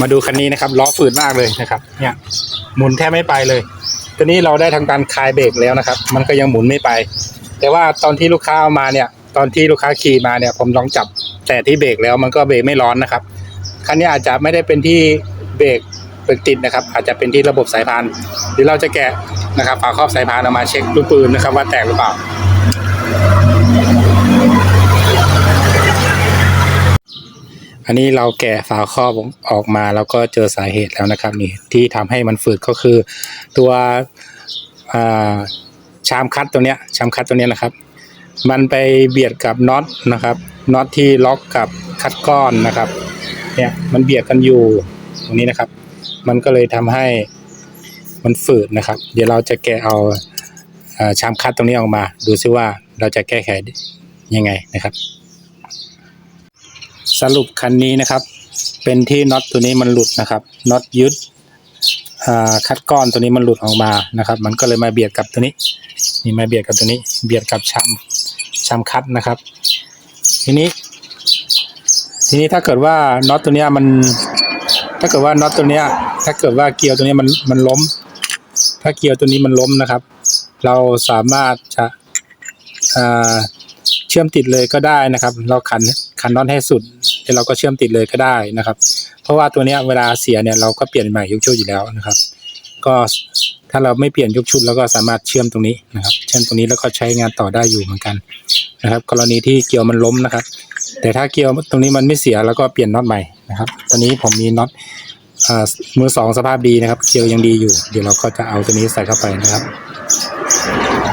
มาดูคันนี้นะครับล้อฝืดมากเลยนะครับ เนี่ย หมุนแทบไม่ไปเลยตัวนี้เราได้ทำการคลายเบรกแล้วนะครับ มันก็ยังหมุนไม่ไป แต่ว่าตอนที่ลูกค้าเอามาเนี่ย ตอนที่ลูกค้าขี่มาเนี่ย ผมลองจับแต่ที่เบรกแล้วมันก็เบรกไม่ร้อนนะครับคันนี้อาจจะไม่ได้เป็นที่เบรกเบรกติดนะครับ อาจจะเป็นที่ระบบสายพานเดี๋ยวเราจะแกะนะครับฝาครอบสายพานออกมาเช็คลูกปืนนะครับ ว่าแตกหรือเปล่า อันนี้เราแกะฝาครอบออกมาแล้วก็เจอสาเหตุแล้วนะครับนี่ที่ทำให้มันฝืดก็คือ ตัวาชามคัดตัวเนี้ยชามคัดตัวเนี้ยนะครับ มันไปเบียดกับน็อตนะครับน็อตที่ล็อกกับคัดก้อนนะครับเนี่ยมันเบียดกันอยู่ตรงนี้นะครับ มันก็เลยทำให้มันฝืดนะครับ เดี๋ยวเราจะแกะเอาอาชามคัดตรงนี้ออกมา ดูซิว่าเราจะแก้ไขยังไงนะครับ สรุปคันนี้นะครับ เป็นที่น็อตตัวนี้มันหลุดนะครับน็อตยึดคัดก้อนตัวนี้มันหลุดออกมานะครับ มันก็เลยมาเบียดกับตัวนี้นี่มาเบียดกับตัวนี้ เบียดกับชามชามคัดนะครับ ทีนี้ ทีนี้ถ้าเกิดว่าน็อตตัวเนี้ยมัน ถ้าเกิดว่าน็อตตัวเนี้ย ถ้าเกิดว่าเกลียวตัวนี้มันมันล้ม ถ้าเกลียวตัวนี้มันล้มนะครับ เราสามารถจะอ่า เชื่อมติดเลยก็ได้นะครับ เราขันขันน็อตให้สุดแล้วเราก็เชื่อมติดเลยก็ได้นะครับ เพราะว่าตัวเนี้ยเวลาเสียเนี่ยเราก็เปลี่ยนใหม่ยุคชุดอยู่แล้วนะครับ ก็ถ้าเราไม่เปลี่ยนยุคชุดเราก็สามารถเชื่อมตรงนี้นะครับ เชื่อมตรงนี้แล้วก็ใช้งานต่อได้อยู่เหมือนกันนะครับ กรณีที่เกลียวมันล้มนะครับ แต่ถ้าเกลียวตรงนี้มันไม่เสียเราก็เปลี่ยนน็อตใหม่นะครับ ตอนนี้ผมมีน็อตมือสองสภาพดีนะครับ เกลียวยังดีอยู่ เดี๋ยวเราก็จะเอาตัวนี้ใส่เข้าไปนะครับ